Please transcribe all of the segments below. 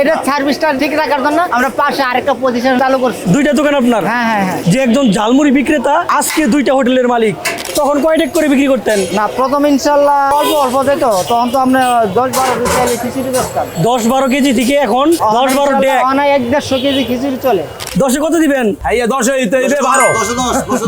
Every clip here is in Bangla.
এটা সার্ভিসটা ঠিক রাখার জন্য আমরা পাশে আরেকটা প্রতিষ্ঠান চালু করছি। দুইটা দোকান আপনার? হ্যাঁ হ্যাঁ হ্যাঁ। যে একজন ঝালমুড়ি বিক্রেতা আজকে দুইটা হোটেলের মালিক। তখন কয় টাকা করে বিক্রি করতেন? না প্রথম ইনশাল্লাহ অল্প অল্প যেত। তখন তো আমরা দশ বারো কেজি খিচুড়ি করতাম দশ বারো কেজি থেকে এখন দশ বারো ডেক এক দেড়শো কেজি খিচুড়ি চলে। দশে কত দিবেন? হাইয়া দশে দিতে বারো।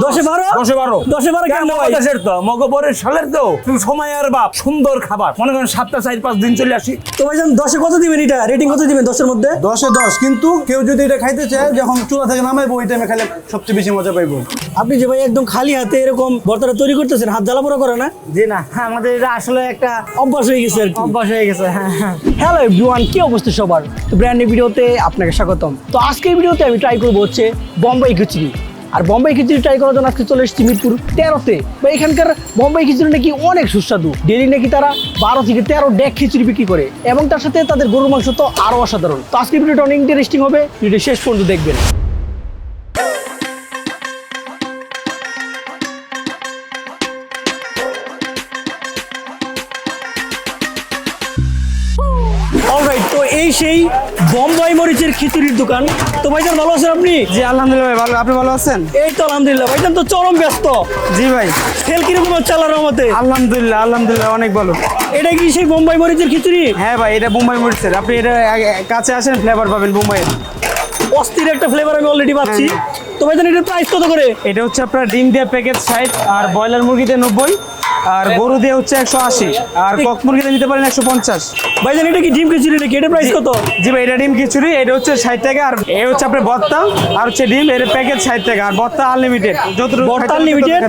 দশে বারো? দশে বারো। দশে বারো কেন দেশের তো? মগবরের সালের তো? তুমি সময়ের বাপ সুন্দর খাবার। মনে করেন সাতটা চার পাঁচ দিন চলে আসি। তো ভাইজান দশে কত দিবেন এটা? রেটিং কত দিবেন দশের মধ্যে? দশে দশ কিন্তু কেউ যদি এটা খাইতে চায় যখন চুলা থেকে নামাইবো ওই টাইমে খেলে সবচেয়ে বেশি মজা পাইবো। আপনি যে ভাই একদম খালি হাতে এরকম ভর্তাটা তৈরি করতেছেন? হাত জ্বালাপোড়া করে না? জি না আমাদের এটা আসলে একটা অভ্যাস হয়ে গেছে আর কি। অভ্যাস হয়ে গেছে হ্যাঁ হ্যাঁ। হ্যালো এভরিওয়ান কি অবস্থা সবার? তো ব্র্যান্ড নিউ ভিডিওতে আপনাকে স্বাগতম। তো আজকের ভিডিওতে আমি ট্রাই করব হচ্ছে বম্বাই খিচুড়ি। আর বম্বাই খিচুড়ি ট্রাই করার জন্য আজকে চলে এসেছি মিরপুর তেরোতে। বা এখানকার বম্বাই খিচুড়ি নাকি অনেক সুস্বাদু। ডেলি নাকি তারা বারো থেকে তেরো ডেক খিচুড়ি বিক্রি করে। এবং তার সাথে তাদের গরুর মাংস তো আরও অসাধারণ। তো আজকের ভিডিওটা অনেক ইন্টারেস্টিং হবে। ভিডিও শেষ পর্যন্ত দেখবেন। এই সেই বম্বাই মরিচের খিচুড়ির দোকান। তো ভাইজান ভালো আছেন আপনি? জি আলহামদুলিল্লাহ ভাই ভালো। আপনি ভালো আছেন? এই তো আলহামদুলিল্লাহ। ভাইজান তো চরম ব্যস্ত। জি ভাই। সেল কীরকম হচ্ছে আল্লাহর রহমতে? আলহামদুলিল্লাহ আলহামদুলিল্লাহ অনেক ভালো। এটা কি সেই বোম্বাই মরিচের খিচুড়ি? হ্যাঁ ভাই এটা মুম্বাই মরিচের। আপনি এটা কাছে আসেন ফ্লেভার পাবেন মুম্বাইয়ের অস্থির একটা ফ্লেভার আমি অলরেডি পাচ্ছি। তো ভাইজান এটার প্রাইস কত করে? এটা হচ্ছে আপনার ডিম দিয়ে প্যাকেট ষাট আর ব্রয়লার মুরগিতে নব্বই। আর গরু দিয়ে হচ্ছে একশো আশি। আর কক মুরগিতে নিতে পারেন একশো পঞ্চাশ। ভাইজান এটা কি ডিম খিচুড়ি নাকি? এটার প্রাইস কত? জি ভাই এটা ডিম খিচুড়ি এটা হচ্ছে ষাট টাকা। আর এ হচ্ছে আপনার ভর্তা আর হচ্ছে ডিম এর প্যাকেট ষাট টাকা। আর ভর্তা আনলিমিটেড যতটুকু বর্তা খাইতে আনলিমিটেড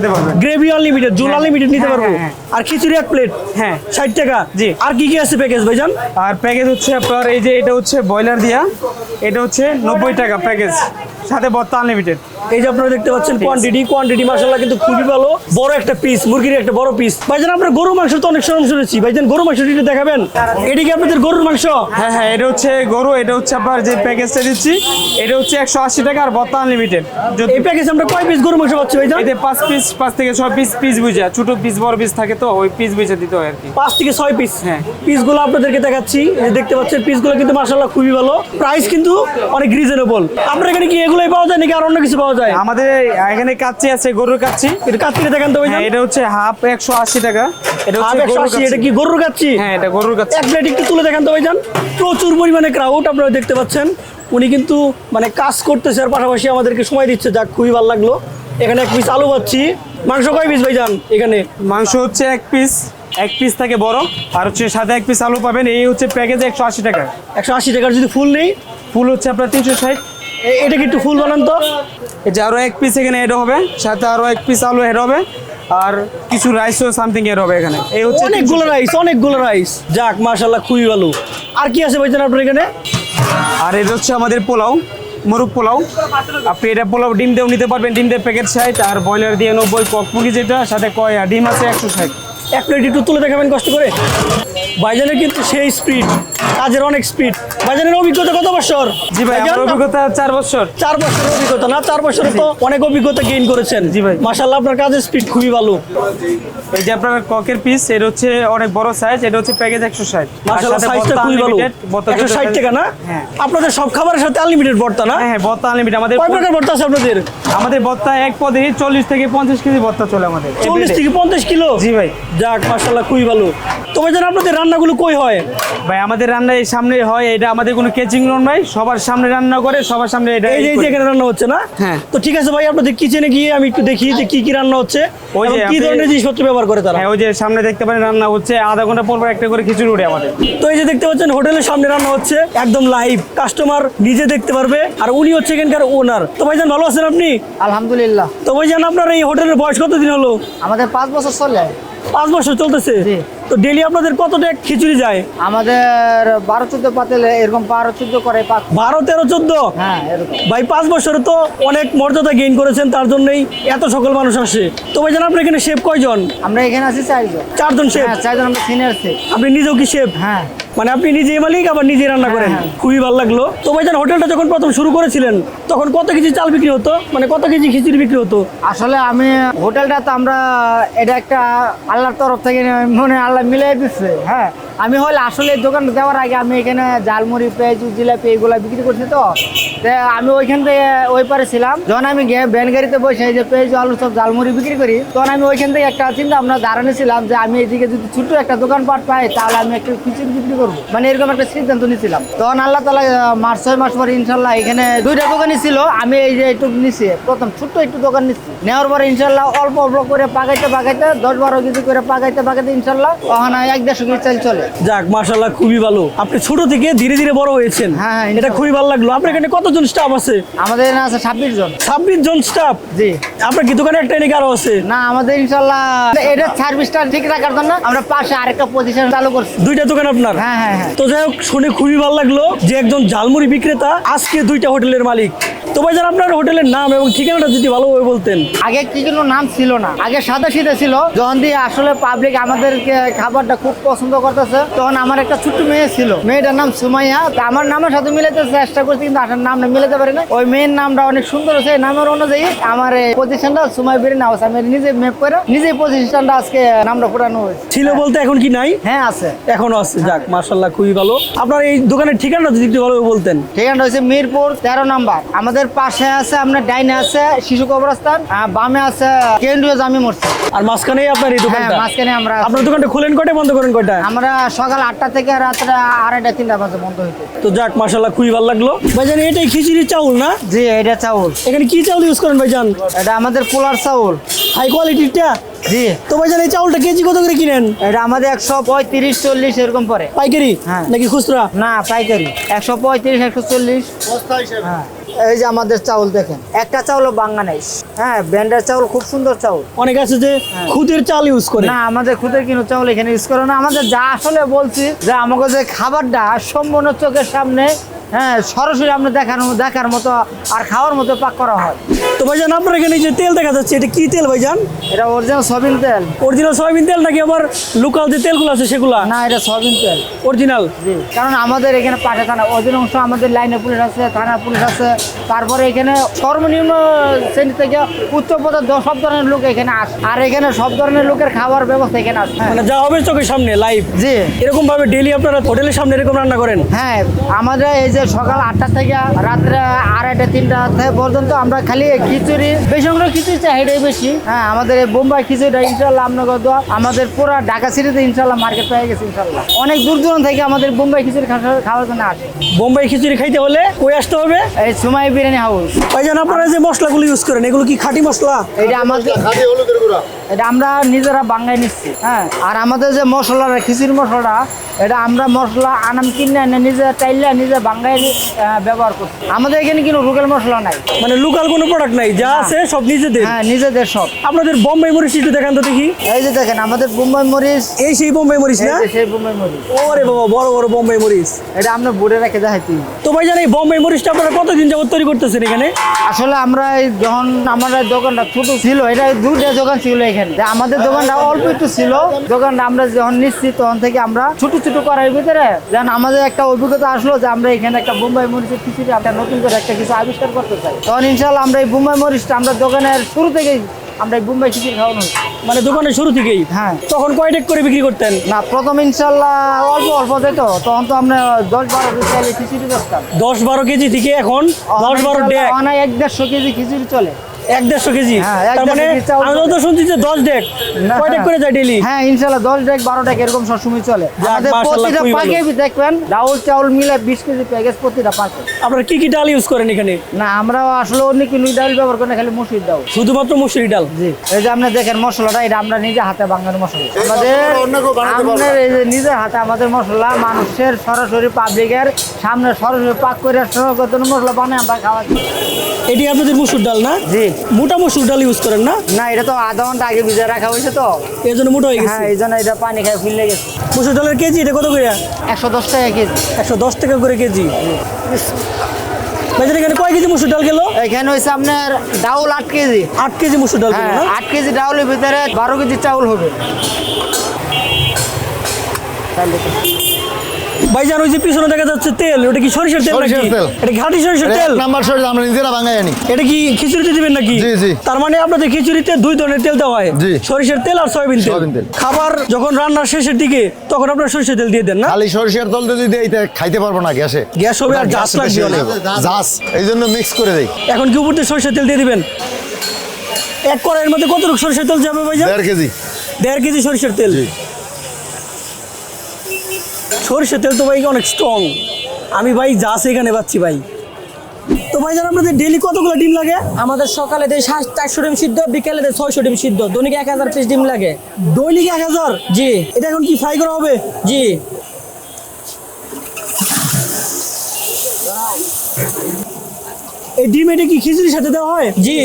গ্রেভি আনলিমিটেড জোল হ্যাঁ। আনলিমিটেড নিতে হ্যাঁ, পারব। হ্যাঁ, আর খিচুড়ি এক প্লেট হ্যাঁ। ষাট টাকা? জি। আর কি কি আছে প্যাকেজ ভাইজান? আর প্যাকেজ হচ্ছে আপনার এই যে এটা হচ্ছে ব্রয়লার দিয়া এটা হচ্ছে নব্বই টাকা প্যাকেজ সাথে ভর্তা আনলিমিটেড এই যে আপনারা দেখতে পাচ্ছেন কোয়ান্টিটি কোয়ান্টিটি মাসাল্লাহ কিন্তু খুবই ভালো। বড় একটা পিস মুরগির একটা বড় পিস ভাইজান আপনার গরু মাংস তো অনেক সময় শুনেছি। ভাইজান গরু মাংস একটু দেখাবেন। এটা কি আপনাদের গরুর মাংস? হ্যাঁ হ্যাঁ এটা হচ্ছে গরু এটা হচ্ছে আপনার যে প্যাকেজটা দিচ্ছি এটা হচ্ছে একশো আশি টাকা আর ভর্তা আনলিমিটেড এই প্যাকেজ আমরা কয় পিস গরু মাংস পাচ্ছি ভাইজান? এতে পাঁচ পিস পাঁচ থেকে ছয় পিস পিস বুঝা। ছোট পিস বড় পিস থাকে তো ওই পিস বুঝে দিতে হয় আর কি। পাঁচ থেকে ছয় পিস হ্যাঁ। পিসগুলো আপনাদেরকে দেখাচ্ছি। দেখতে পাচ্ছেন পিসগুলো কিন্তু মাসাল্লাহ খুবই ভালো। প্রাইস কিন্তু অনেক রিজনেবল আপনার এখানে কি এগুলোই পাওয়া যায় নাকি আর অন্য কিছু পাওয়া যায়? আমাদের এখানে কাচ্চি আছে গরুর কাচ্চি। এটা কাছ দেখান তো এটা হচ্ছে হাফ একশো আশি টাকা। এটা হচ্ছে। এটা কি গরুর হ্যাঁ এটা গরুর কাচ্চি এক প্লেট একটু তুলে দেখান তো ভাইজান। প্রচুর পরিমাণে ক্রাউড আপনারা দেখতে পাচ্ছেন। উনি কিন্তু মানে কাজ করতেছে আর পাশাপাশি আমাদেরকে সময় দিচ্ছে। যাক খুবই ভালো লাগল। এখানে এক পিস আলু পাচ্ছি। মাংস কয় পিস ভাইজান এখানে? মাংস হচ্ছে এক পিস এক পিস থাকে বড়। আর হচ্ছে সাথে এক পিস আলু পাবেন। এই হচ্ছে প্যাকেজ একশো আশি টাকা। একশো আশি টাকার যদি ফুল নেই? ফুল হচ্ছে আপনার তিনশো ষাট। এটা কি একটু ফুল বানান তো? এই যে আরও এক পিস এখানে এড হবে সাথে আরও এক পিস আলু এড হবে আর কিছু রাইসও সামথিং এড হবে এখানে। এই হচ্ছে অনেকগুলো রাইস অনেকগুলো রাইস যাক মাশাল্লাহ খুবই ভালো। আর কি আছে ভাইজান আপনার এখানে? আর এটা হচ্ছে আমাদের পোলাও মুরগ পোলাও। আপনি এটা পোলাও ডিম দিয়েও নিতে পারবেন ডিম দিয়ে প্যাকেট ষাট আর ব্রয়লার দিয়ে নব্বই কক মুরগি যেটা সাথে কয় আর ডিম আছে একশো ষাট। এক প্লেট একটু তুলে দেখাবেন কষ্ট করে? ভাইজানের কিন্তু সেই স্পিড কাজের অনেক স্পিড ভাইজানের অভিজ্ঞতা কত বছর? জি ভাই আমার অভিজ্ঞতা চার বছর। চার বছরের অভিজ্ঞতা না? চার বছরে তো অনেক অভিজ্ঞতা গেইন করেছেন। জি ভাই। মাশাল্লাহ আপনার কাজের স্পিড খুবই ভালো। এই যে আপনার ককের পিস এটা হচ্ছে অনেক বড় সাইজ এটা হচ্ছে প্যাকেজ একশো ষাট। মাশাল্লাহ সাইজটা খুবই ভালো। একশো ষাট টাকা না? হ্যাঁ। আপনাদের সব খাবারের সাথে আনলিমিটেড ভর্তা না? হ্যাঁ হ্যাঁ ভর্তা আনলিমিটেড আমাদের কয় প্রকার ভর্তা আছে আপনাদের? আমাদের ভর্তা এক পদে চল্লিশ থেকে পঞ্চাশ কেজি ভর্তা চলে আমাদের। চল্লিশ Everyday। থেকে পঞ্চাশ কিলো? জি ভাই। যাক মাশাল্লাহ খুবই ভালো। তো ভাইজান আপনাদের রান্নাগুলো কই হয়? ভাই আমাদের রান্না এই সামনে হয় এটা আমাদের কোনো কেচিং রুম নাই। সবার সামনে রান্না করে সবার সামনে এটা এই যে এখানে রান্না হচ্ছে না? হ্যাঁ। তো ঠিক আছে ভাই আপনাদের কিচেনে গিয়ে আমি একটু দেখি যে কি কি রান্না হচ্ছে ওই যে কি ধরনের জিনিসপত্র ব্যবহার করে তারা। হ্যাঁ ওই যে সামনে দেখতে পারেন রান্না হচ্ছে আধা ঘণ্টা পর পর একটা করে খিচুড়ি উঠে আমাদের। তো এই যে দেখতে পাচ্ছেন হোটেলের সামনে রান্না হচ্ছে একদম লাইভ কাস্টমার নিজে দেখতে পারবে আর উনি হচ্ছে এখানকার ওনার তো ভাইজান ভালো আছেন আপনি? আলহামদুলিল্লাহ। তো ভাইজান আপনার এই হোটেলের বয়স কতদিন হলো? আমাদের পাঁচ বছর চলে। পাঁচ বছর চলতেছে। জি। তো ডেলি আপনাদের কতটা খিচুড়ি যায়? আমাদের বারো চোদ্দ পাতেলে এরকম বারো চোদ্দ করে বারো তেরো চোদ্দ? হ্যাঁ ভাই পাঁচ বছরে তো অনেক মর্যাদা গেইন করেছেন তার জন্যই এত সকল মানুষ আসে। তো ভাই ভাইজান আপনার এখানে শেফ কয়জন? আমরা এখানে আছি চারজন। চারজন শেফ হ্যাঁ চারজন আমরা সিনিয়র শেখ আপনি নিজেও কি শেফ হ্যাঁ। মানে আপনি নিজেই মালিক আবার নিজেই রান্না করেন? হ্যাঁ। খুবই ভালো লাগল। তো ভাই ভাইজান হোটেলটা যখন প্রথম শুরু করেছিলেন তখন কত কেজি চাল বিক্রি হতো? মানে কত কেজি খিচুড়ি বিক্রি হতো? আসলে আমি হোটেলটা তো আমরা এটা একটা আল্লাহর তরফ থেকে মানে আল্লাহ আল্লাহ মিলাই দিচ্ছে হ্যাঁ? আমি হলে আসলে দোকান দেওয়ার আগে আমি এখানে জালমুড়ি পেঁয়াজ, জিলাপি এগুলা বিক্রি করছি তো। আমি ওইখান থেকে ওই পারে ছিলাম। যখন আমি ভ্যান গাড়িতে বসে যে পেঁয়াজ, আলু সব জালমুড়ি বিক্রি করি, তখন আমি ওইখান থেকে একটা চিন্তা আমরা দাঁড়ানো ছিলাম যে আমি এইদিকে যদি ছোট্ট একটা দোকানপাট পাই, তাহলে আমি একটা খিচুড়ি বিক্রি করব। মানে এরকম একটা সিদ্ধান্ত নিয়েছিলাম তখন আল্লাহ তালা মাস ছয় মাস পরে ইনশাল্লাহ এখানে দুইটা দোকানই ছিল, আমি এই যে একটু নিছি, প্রথম ছোট্ট একটু দোকান নিচ্ছি নেওয়ার পরে ইনশাল্লাহ অল্প অল্প করে পাকাইতে পাকাইতে, দশ বারো কেজি করে পাকাইতে পাকাইতে ইনশাল্লাহ ওখানে এক দেড়শো কেজি চাল চলে। যাক মাশাল্লাহ খুবই ভালো। আপনি ছোট থেকে ধীরে ধীরে বড় হয়েছেন। হ্যাঁ, হ্যাঁ, এটা খুবই ভালো লাগল। আপনার এখানে কতজন স্টাফ আছে? আমাদের এখানে আছে ছাব্বিশ জন। ছাব্বিশ জন স্টাফ জি। আপনার কি দোকানে একটা আরও আছে? না আমাদের ইনশাল্লাহ এটা সার্ভিসটা ঠিক রাখার জন্য আমরা পাশে আরেকটা চালু করছি। দুইটা দোকান আপনার? হ্যাঁ হ্যাঁ হ্যাঁ। তো যাই হোক শুনে খুবই ভালো লাগল যে একজন ঝালমুড়ি বিক্রেতা আজকে দুইটা হোটেলের মালিক। তো ভাইজান আপনার হোটেলের নাম এবং ঠিকানাটা যদি ভালোভাবে বলতেন। আগে কি কোনো নাম ছিল না। আগে সাদা সিধে ছিল। যখন দিয়ে আসলে পাবলিক আমাদেরকে খাবারটা খুব পছন্দ করতেছে তখন আমার একটা ছোট্ট মেয়ে ছিল। মেয়েটার নাম সুমাইয়া। আমার নামের সাথে মিলাতে চেষ্টা করছি কিন্তু আসলে নামটা মিলাতে পারি না। ওই মেয়ের নামটা অনেক সুন্দর এই নামের অনুযায়ী আমার এই প্রতিষ্ঠানটা সুমাই আমি নিজে মেপ করে নিজে প্রতিষ্ঠানটা আজকে নামটা ফুটানো হয়েছে। ছিল বলতে এখন কি নাই? হ্যাঁ আছে। এখনও আছে। যাক মার্শাল্লাহ খুবই ভালো। আপনার এই দোকানের ঠিকানাটা যদি একটু ভালোভাবে বলতেন। ঠিকানা হচ্ছে মিরপুর তেরো নাম্বার। আমাদের পাশে আছে আপনার ডাইনে আছে শিশু কবরস্থান বামে আছে কেন্দ্রীয় জামি মসজিদ। আর মাঝখানেই আপনার এই হ্যাঁ দোকানটা মাঝখানে আমরা আপনার দোকানটা খোলেন কটে বন্ধ করেন কয়টা? আমরা সকাল আটটা থেকে রাত্রে আড়াইটা তিনটা বাজে বন্ধ হইতে। তো যাক মার্শাল্লাহ খুবই ভালো লাগল। ভাইজান এটাই খিচুড়ি চাউল না? জি এটা চাউল। এখানে কি চাউল ইউজ করেন ভাইজান? এটা আমাদের পোলার চাউল। হাই কোয়ালিটিটা জি। তো ভাইজান এই চাউলটা কেজি কত করে কিনেন? এটা আমাদের একশো পঁয়ত্রিশ চল্লিশ এরকম পরে পাইকারি? হ্যাঁ। নাকি খুচরা? না পাইকারি। একশো পঁয়ত্রিশ একশো চল্লিশ। হ্যাঁ। এই যে আমাদের চাউল দেখেন। একটা চাউল বাঙ্গা নাই। হ্যাঁ ব্র্যান্ডের চাউল খুব সুন্দর চাউল। অনেক আছে যে খুদের চাল ইউজ করে। না আমাদের খুদের কিনো চাউল এখানে ইউজ করে না। আমাদের যা আসলে বলছি যে আমাকে যে খাবারটা সম্পূর্ণ চোখের সামনে হ্যাঁ সরাসরি আমরা দেখানো দেখার মতো আর খাওয়ার মতো পাক করা হয়। তো ভাইজান আপনার এখানে যে তেল দেখা যাচ্ছে এটা কি তেল ভাইজান? এটা অরিজিনাল সয়াবিন তেল। অরিজিনাল সয়াবিন তেল নাকি আবার লোকাল যে তেলগুলো আছে সেগুলা? না এটা সয়াবিন তেল। অরিজিনাল জি কারণ আমাদের এখানে পাঠা থানা অধিকাংশ আমাদের লাইনে পুলিশ আছে থানা পুলিশ আছে। তারপরে এখানে সর্বনিম্ন শ্রেণি থেকে উচ্চ পদের সব ধরনের লোক এখানে আসে আর এখানে সব ধরনের লোকের খাবার ব্যবস্থা এখানে আছে। মানে যা হবে চোখের সামনে লাইভ জি। এরকম ভাবে ডেলি আপনারা হোটেলের সামনে এরকম রান্না করেন? হ্যাঁ আমাদের এই যে সকাল আটটা থেকে রাত্রে আড়াইটা তিনটা থেকে পর্যন্ত আমরা খালি খিচুড়ি। বেশি সংখ্যক খিচুড়ি এটাই বেশি। হ্যাঁ আমাদের এই বোম্বাই খিচুড়িটা ইনশাল্লাহ আপনার দোয়া আমাদের পুরো ঢাকা সিটিতে ইনশাল্লাহ মার্কেট পেয়ে গেছে ইনশাল্লাহ। অনেক দূর দূরান্ত থেকে আমাদের বোম্বাই খিচুড়ি খাওয়া- খাওয়ার জন্য আসে। বোম্বাই খিচুড়ি খাইতে হলে কই আসতে হবে? এই সুমাই বিরিয়ানি হাউস। ওই ভাইজান আপনারা যে মশলাগুলো ইউজ করেন এগুলো কি খাঁটি মশলা? এটা আমাদের এটা আমরা নিজেরা বাঙ্গাই নিচ্ছি হ্যাঁ। আর আমাদের যে মশলাটা খিচুড়ি মশলাটা এটা আমরা মশলা আনাম কিনে এনে নিজে চাইলে নিজে বাঙ্গাই ব্যবহার করছি। আমাদের এখানে কিন্তু লোকাল মশলা নাই। মানে লোকাল কোনো প্রোডাক্ট নাই যা আছে সব নিজেদের? হ্যাঁ নিজেদের সব। আপনাদের বোম্বাই মরিচ একটু দেখান তো দেখি। এই যে দেখেন আমাদের বোম্বাই মরিচ। এই সেই বোম্বাই মরিচ না? সেই বোম্বাই মরিচ। ওরে বাবা বড় বড় বোম্বাই মরিচ। এটা আমরা বোর্ডে রেখে দেখাইছি। তো ভাইজান এই বোম্বাই মরিচটা আপনারা কতদিন যাবত তৈরি করতেছেন এখানে? আসলে আমরা যখন আমার এই দোকানটা ছোট ছিল এটা দুইটা দোকান ছিল এখানে। আমাদের দোকানটা অল্প একটু ছিল দোকানটা আমরা যখন নিচ্ছি তখন থেকে আমরা ছোট ছোট করার ভিতরে যেন আমাদের একটা অভিজ্ঞতা আসলো যে আমরা এখানে একটা বোম্বাই মরিচের খিচুড়ি আমরা নতুন করে একটা কিছু আবিষ্কার করতে চাই। তখন ইনশাল্লাহ আমরা এই বোম্বাই মরিচটা আমরা দোকানের শুরু থেকেই আমরা এই বোম্বাই খিচুড়ি খাওয়ানো মানে দোকানের শুরু থেকেই? হ্যাঁ। তখন কয় ডেক করে বিক্রি করতেন? না প্রথম ইনশাল্লাহ অল্প অল্প যেত তখন তো আমরা দশ বারো চাইলে খিচুড়ি বেচতাম। দশ বারো কেজি থেকে এখন দশ বারো এক দেড়শো কেজি খিচুড়ি চলে। এক দেড়শো কেজি। হ্যাঁ, মানে দেড়শো কেজি চাউল আমি তো শুনছি যে দশ ডেক। কয় ডেক করে যায় ডেলি হ্যাঁ ইনশাল্লাহ দশ ডেক বারো ডেক এরকম সবসময় চলে। আমাদের প্রতিটা পাকে দেখবেন ডাউল চাউল মিলে বিশ কেজি প্যাকেজ প্রতিটা পাকে। আপনারা কি কি ডাল ইউজ করেন এখানে? না আমরা আসলে অন্য ব্যবহার করি না খালি মুসুর ডাউল শুধুমাত্র মুসুরি ডাল? জি এই যে আপনি দেখেন মশলাটা এটা আমরা নিজে হাতে বাঙালি মশলা। আমাদের এই যে নিজে হাতে আমাদের মশলা মানুষের সরাসরি পাবলিকের সামনে সরাসরি পাক করে মশলা বানায় আমরা খাওয়াচ্ছি। এটি আপনাদের মুসুর ডাল না? জি। মোটা মুসুর ডাল ইউজ করেন না? না এটা তো আধা ঘণ্টা আগে ভিজে রাখা হয়েছে তো। এই জন্য মোটা হয়ে গেছে? হ্যাঁ এই জন্য এটা পানি খায় ফুলে গেছে। মুসুর ডালের কেজি এটা কত করে? একশো দশ টাকা কেজি। একশো দশ টাকা করে কেজি। ভাইজান এখানে কয় কেজি মুসুর ডাল গেল? এখানে হয়েছে আপনার ডাউল আট কেজি। আট কেজি মুসুর ডাল গেল হ্যাঁ আট কেজি ডাউলের ভিতরে বারো কেজি চাউল হবে। ভাইজান ওই যে পিছনে দেখা যাচ্ছে তেল ওটা কি সরিষার তেল নাকি? সরিষার তেল। এটা কি খাঁটি সরিষার তেল? নাম্বার সরিষা আমরা নিজেরা ভাঙাই আনি এটা কি খিচুড়িতে দিবেন নাকি? জি, জি। তার মানে আপনাদের খিচুড়িতে দুই ধরনের তেল দেওয়া হয়। জি। সরিষার তেল আর সয়াবিন তেল। সয়াবিন তেল। খাবার যখন রান্নার শেষের দিকে তখন আপনার সরিষার তেল দিয়ে দেন না? খালি সরিষার তল যদি তা খাইতে পারব না গ্যাসে। গ্যাস হবে আর জাস লাগবে অনেক। জাস এই জন্য মিক্স করে দেই। এখন কি উপর দিয়ে সরিষার তেল দিয়ে দিবেন? এক কড়াইয়ের মধ্যে কতটুকু সরিষার তেল যাবে ভাইজান? দেড় কেজি। দেড় কেজি সরিষার তেল। সরিষার তেল তো ভাই অনেক স্ট্রং আমি ভাই জাস এখানে পাচ্ছি ভাই। তো ভাই জান আপনাদের ডেলি কতগুলো ডিম লাগে? আমাদের সকালে দেয় সাত চারশো ডিম সিদ্ধ বিকেলে দেয় ছয়শো ডিম সিদ্ধ। দৈনিক এক হাজার পিস ডিম লাগে। দৈনিক এক হাজার? জি। এটা এখন কি ফ্রাই করা হবে? জি। এই ডিম এটা কি খিচুড়ির সাথে দেওয়া হয়? জি।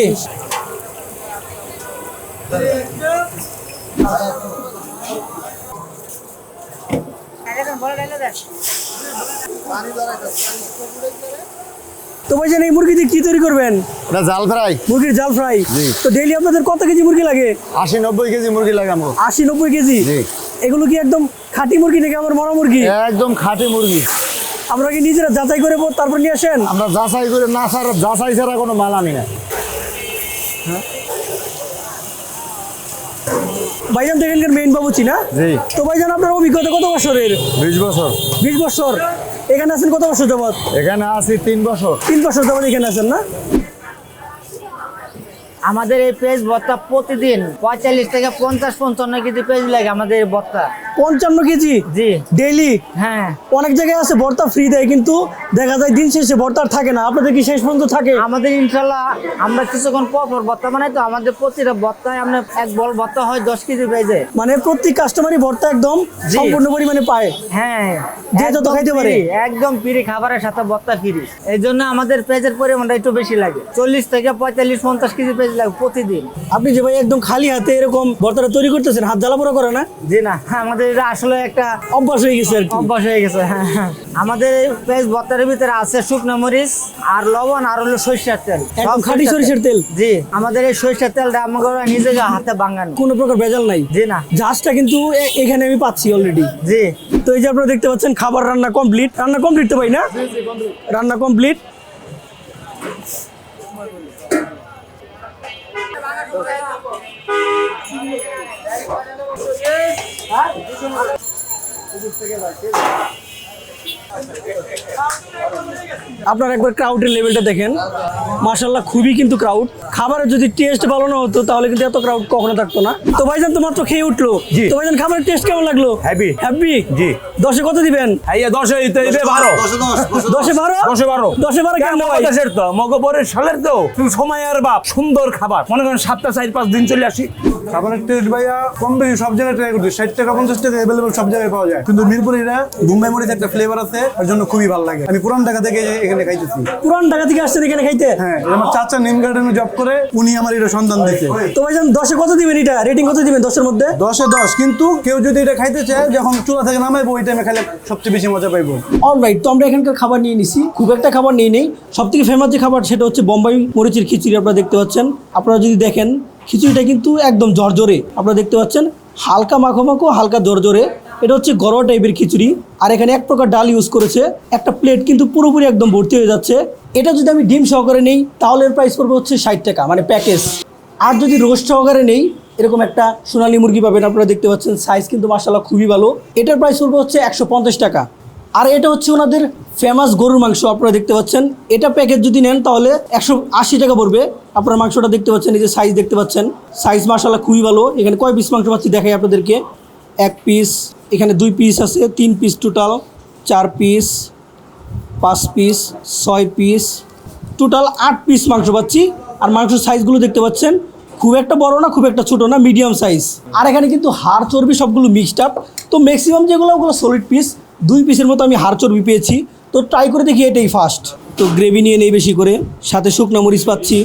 তো জান এই মুরগি দিয়ে কি তৈরি করবেন? এটা জাল ফ্রাই। মুরগির জাল ফ্রাই? তো ডেলি আপনাদের কত কেজি মুরগি লাগে? আশি নব্বই কেজি মুরগি লাগাবো আশি নব্বই কেজি? জি। এগুলো কি একদম খাঁটি মুরগি নাকি আমার মরা মুরগি? একদম খাঁটি মুরগি। আমরা কি নিজেরা যাচাই করে তারপর নিয়ে আসেন? আমরা যাচাই করে না ছাড়া যাচাই ছাড়া কোনো মাল আনি না। ভাইজান তো এখানকার মেইন বাবুচি না জি। তো ভাইজান আপনার অভিজ্ঞতা কত বছরের? বিশ বছর। বিশ বছর। এখানে আছেন কত বছর যাবত এখানে আছি তিন বছর। তিন বছর যাবত এখানে আছেন না? আমাদের এই পেজ ভত্তা প্রতিদিন পঁয়তাল্লিশ থেকে পঞ্চাশ পঞ্চান্ন কেজি পেজ লাগে আমাদের এই ভত্তা পঞ্চান্ন কেজি? জি। ডেইলি হ্যাঁ। অনেক জায়গায় আছে ভর্তা ফ্রি দেয় কিন্তু দেখা যায় দিন শেষে ভর্তা থাকে না। আপনাদের কি শেষ পর্যন্ত থাকে? আমাদের ইনশাল্লাহ আমরা কিছুক্ষণ পর পর ভত্তা বানাই তো আমাদের প্রতিটা ভত্তায় আমরা এক বল ভত্তা হয় দশ কেজি পেজে মানে প্রত্যেক কাস্টমারই ভর্তা একদম সম্পূর্ণ পরিমাণে পায়। হ্যাঁ যে যত একদম খাইতে পারে। একদম ফ্রি খাবারের সাথে ভত্তা ফ্রি এই জন্য আমাদের পেজের পরিমাণটা একটু বেশি লাগে। চল্লিশ থেকে পঁয়তাল্লিশ পঞ্চাশ কেজি পেজ লাগে প্রতিদিন। আপনি যে ভাই একদম খালি হাতে এরকম ভর্তাটা তৈরি করতেছেন হাত জ্বালা জ্বালাপোড়া করে না? জি না আমাদের এটা আসলে একটা অভ্যাস হয়ে গেছে অভ্যাস হয়ে গেছে হ্যাঁ হ্যাঁ। আমাদের পেজ ভত্তার ভিতরে আছে শুকনো মরিচ আর লবণ আর হলো সরিষার তেল। সব খাঁটি সরিষার তেল। জি আমাদের এই সরিষার তেলটা আমাকে নিজেকে হাতে বাঙানো কোনো প্রকার ভেজাল নাই। জি না। জাহাজটা কিন্তু এ- এখানে আমি পাচ্ছি অলরেডি জি। তো এই যে আপনারা দেখতে পাচ্ছেন খাবার রান্না কমপ্লিট রান্না কমপ্লিট তো ভাই না? রান্না কমপ্লিট আপনার একবার ক্রাউডের লেভেলটা দেখেন। মাশাল্লাহ খুবই কিন্তু ক্রাউড খাবারের যদি টেস্ট ভালো না হতো তাহলে কিন্তু এত ক্রাউড কখনো থাকতো না। তো ভাইজান তো মাত্র খেয়ে উঠল। জি। তো ভাইজান খাবারের টেস্ট কেমন লাগল? Happy। হ্যাপি জি। দশে কত দিবেন? এই দশে এইতে বারো। দশে বারো? দশে বারো। দশে বারো কেমন ভাই দেশের তো? মগবরের সালের তো? সময় আর বাপ সুন্দর খাবার। মনে করেন সাতটা চার পাঁচ দিন চলে আসি। খাবারের টেস্ট ভাইয়া কম বেশি সব জায়গায় ট্রাই করছি ষাট টাকা পঞ্চাশ টাকা অ্যাভেলেবল সব জায়গায় পাওয়া যায়। কিন্তু মিরপুর এটা মুম্বাই মরিচ একটা ফ্লেভার আছে এর জন্য খুবই ভালো লাগে। আমি পুরান ঢাকা থেকে এখানে খাইতেছি। পুরান ঢাকা থেকে আসছেন এখানে খাইতে? হ্যাঁ আমার চাচা নিম গার্ডেনে জব করে উনি আমার এটা সন্ধান দিচ্ছে তো ভাইজান দশে কত দিবেন এটা? রেটিং কত দিবেন দশের মধ্যে? দশে দশ কিন্তু কেউ যদি এটা খাইতে চায় যখন চুলা থেকে নামাইবো ওই টাইমে খাইলে সবচেয়ে বেশি মজা পাইবো। অলরাইট তো আমরা এখানকার খাবার নিয়ে নিছি। খুব একটা খাবার নিয়ে নেই। সব থেকে ফেমাস যে খাবার সেটা হচ্ছে বোম্বাই মরিচের খিচুড়ি আপনারা দেখতে পাচ্ছেন। আপনারা যদি দেখেন খিচুড়িটা কিন্তু একদম জর্জরে আপনারা দেখতে পাচ্ছেন, হালকা মাখো মাখো হালকা জর্জরে এটা হচ্ছে গরোয়া টাইপের খিচুড়ি। আর এখানে এক প্রকার ডাল ইউজ করেছে। একটা প্লেট কিন্তু পুরোপুরি একদম ভর্তি হয়ে যাচ্ছে। এটা যদি আমি ডিম সহকারে নেই, তাহলে এর প্রাইস পড়বে হচ্ছে ষাট টাকা মানে প্যাকেজ আর যদি রোস্ট সহকারে নেই, এরকম একটা সোনালী মুরগি পাবেন, আপনারা দেখতে পাচ্ছেন সাইজ কিন্তু মাসাল্লাহ খুবই ভালো। এটার প্রাইস পড়বে হচ্ছে একশো পঞ্চাশ টাকা। আর এটা হচ্ছে ওনাদের ফেমাস গরুর মাংস, আপনারা দেখতে পাচ্ছেন। এটা প্যাকেজ যদি নেন তাহলে একশো আশি টাকা পড়বে। আপনারা মাংসটা দেখতে পাচ্ছেন, এই যে সাইজ দেখতে পাচ্ছেন। সাইজ মাসাল্লাহ খুবই ভালো। এখানে কয় পিস মাংস পাচ্ছি দেখাই আপনাদেরকে। এক পিস এখানে দুই পিস আছে, তিন পিস টোটাল চার পিস পাঁচ পিস ছয় পিস টোটাল আট পিস মাংস পাচ্ছি। আর মাংসের সাইজগুলো দেখতে পাচ্ছেন, খুব একটা বড় না, খুব একটা ছোট না মিডিয়াম সাইজ আর এখানে কিন্তু হাড় চর্বি সবগুলো মিক্সড আপ তো ম্যাক্সিমাম যেগুলো, ওগুলো সলিড পিস দুই পিসের মতো আমি হাড় চর্বি পেয়েছি। তো ট্রাই করে দেখি এটাই ফার্স্ট তো গ্রেভি নিয়ে নেই বেশি করে, সাথে শুকনো মরিচ পাচ্ছি।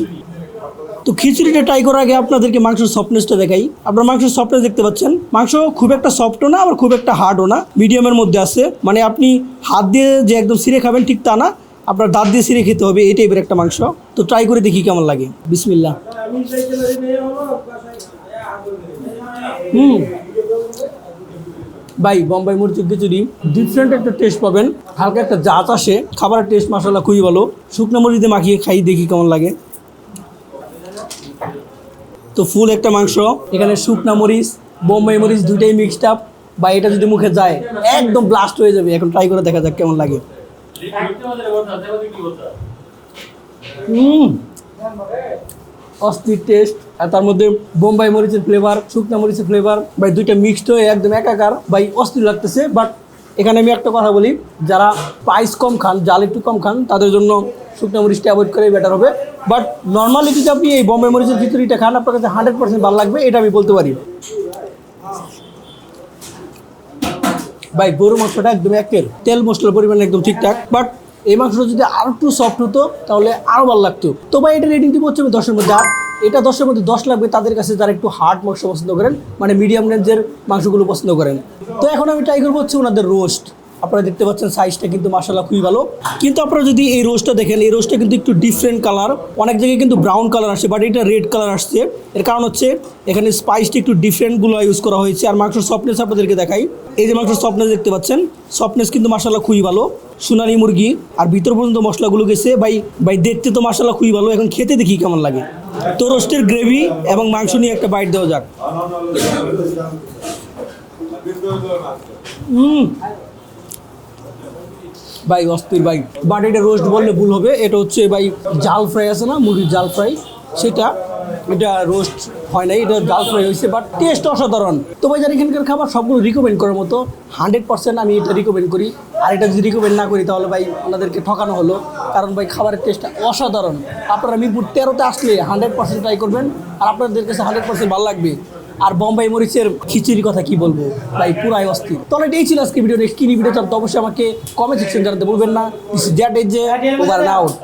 তো খিচুড়িটা ট্রাই করার আগে আপনাদেরকে মাংসের সফটনেসটা দেখাই। আপনার মাংসের সফটনেস দেখতে পাচ্ছেন। মাংস খুব একটা সফটও না, আবার খুব একটা হার্ডও না। মিডিয়ামের মধ্যে আছে। মানে আপনি হাত দিয়ে যে একদম সিরে খাবেন ঠিক তা না। আপনার দাঁত দিয়ে সিরে খেতে হবে এই টাইপের একটা মাংস। তো ট্রাই করে দেখি কেমন লাগে। বিসমিল্লা হুম। ভাই বোম্বাই মরিচের খিচুড়ি ডিফারেন্ট একটা টেস্ট পাবেন। হালকা একটা জাত আসে খাবারের টেস্ট মশলা খুবই ভালো। শুকনো মরিচে মাখিয়ে খাই দেখি কেমন লাগে। তো ফুল একটা মাংস এখানে শুকনা মরিচ বোম্বাই মরিচ দুইটাই মিক্সড আপ বা এটা যদি মুখে যায় একদম ব্লাস্ট হয়ে যাবে। এখন ট্রাই করে দেখা যাক কেমন লাগে। হুম। অস্থির টেস্ট আর তার মধ্যে বোম্বাই মরিচের ফ্লেভার শুকনা মরিচের ফ্লেভার ভাই দুইটা মিক্সড হয়ে একদম একাকার, ভাই অস্থির লাগতেছে বাট এখানে আমি একটা কথা বলি, যারা প্রাইস কম খান, জাল একটু কম খান, তাদের জন্য শুকনো মরিচটা অ্যাভয়েড করেই বেটার হবে। বাট নর্মালি যদি আপনি এই বোম্বাই মরিচের খিচুড়িটা খান, আপনার কাছে হান্ড্রেড পার্সেন্ট ভালো লাগবে, এটা আমি বলতে পারি। ভাই গরু মাংসটা একদম একের, তেল মশলার পরিমাণ একদম ঠিকঠাক বাট এই মাংসটা যদি আরও একটু সফট হতো, তাহলে আরও ভালো লাগতো। তো ভাই, এটা রেটিং দিব হচ্ছে দশের মধ্যে আট। এটা দশের মধ্যে দশ লাগবে, তাদের কাছে যারা একটু হার্ড মাংস পছন্দ করেন মানে মিডিয়াম রেঞ্জের মাংসগুলো পছন্দ করেন। তো এখন আমি ট্রাই করব হচ্ছে ওনাদের রোস্ট আপনারা দেখতে পাচ্ছেন সাইজটা কিন্তু মাসাল্লাহ খুবই ভালো। কিন্তু আপনারা যদি এই রোস্টটা দেখেন, এই রোস্টটা কিন্তু একটু ডিফারেন্ট কালার অনেক জায়গায় কিন্তু ব্রাউন কালার আসছে বাট এটা রেড কালার আসছে। এর কারণ হচ্ছে, এখানে স্পাইসটা একটু ডিফারেন্টগুলো ইউজ করা হয়েছে। আর মাংসের সফটনেস আপনাদেরকে দেখাই। এই যে মাংসের সফটনেস দেখতে পাচ্ছেন সফটনেস কিন্তু মাসাল্লাহ খুবই ভালো। সোনালি মুরগি আর ভিতর পর্যন্ত মশলাগুলো গেছে। ভাই ভাই, দেখতে তো মাসাল্লাহ খুবই ভালো। এখন খেতে দেখি কেমন লাগে। তো রোস্টের গ্রেভি এবং মাংস নিয়ে একটা বাইট দেওয়া যাক। ভাই, অস্থির, ভাই। বাট এটা রোস্ট বললে ভুল হবে। এটা হচ্ছে, ভাই, জাল ফ্রাই আছে না? মুরগির জাল ফ্রাই। সেটা এটা রোস্ট হয় নাই, এটা জাল ফ্রাই হয়েছে বাট টেস্ট অসাধারণ। তো ভাই যারা এখানকার খাবার সবগুলো রিকমেন্ড করার মতো হান্ড্রেড পার্সেন্ট আমি এটা রিকমেন্ড করি। আর এটা যদি রিকমেন্ড না করি, তাহলে ভাই ওনাদেরকে ঠকানো হলো, কারণ ভাই খাবারের টেস্টটা অসাধারণ। আপনারা মিরপুর তেরোতে আসলে হান্ড্রেড পার্সেন্ট ট্রাই করবেন, আর আপনাদের কাছে হান্ড্রেড পার্সেন্ট ভালো লাগবে। আর বোম্বাই মরিচের খিচুড়ির কথা কি বলব? ভাই, পুরাই অস্থির। তাহলে এটাই ছিল আজকে ভিডিও নেক্সট কি ভিডিও তো অবশ্যই আমাকে কমেন্ট সেকশন জানাতে বলবেন না। That is over now